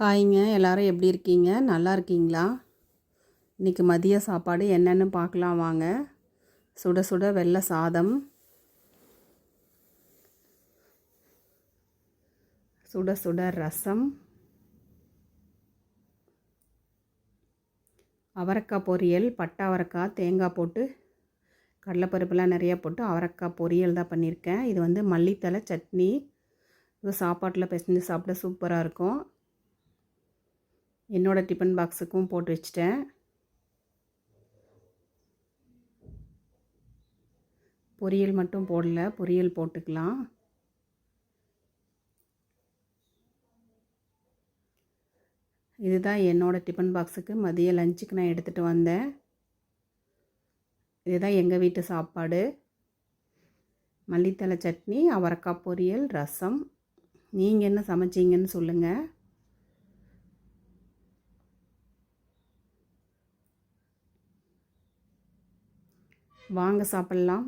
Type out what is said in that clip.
ஹாய்ங்க எல்லாரும் எப்படி இருக்கீங்க? நல்லா இருக்கீங்களா? இன்றைக்கி மதிய சாப்பாடு என்னென்னு பார்க்கலாம் வாங்க. சுட சுட வெள்ளை சாதம். சுட சுட ரசம். அவரைக்காய் பொரியல் பட்டை அவரக்காய் தேங்காய் போட்டு கடலைப்பருப்புலாம் நிறையா போட்டு அவரைக்காய் பொரியல் தான் பண்ணியிருக்கேன். இது வந்து மல்லித்தலை சட்னி. இது சாப்பாட்டில் பிசைஞ்சு சாப்பிட சூப்பராக இருக்கும். என்னோடய டிஃபன் பாக்ஸுக்கும் போட்டு வச்சிட்டேன். பொரியல் மட்டும் போடல பொரியல் போட்டுக்கலாம். இதுதான் என்னோடய டிஃபன் பாக்ஸுக்கு மதிய லஞ்சுக்கு நான் எடுத்துகிட்டு வந்தேன். இதுதான் எங்கள் வீட்டு சாப்பாடு. மல்லித்தலை சட்னி அவரக்காய் பொரியல் ரசம். நீங்கள் என்ன சமைச்சிங்கன்னு சொல்லுங்கள் வாங்க சாப்பிட்லாம்.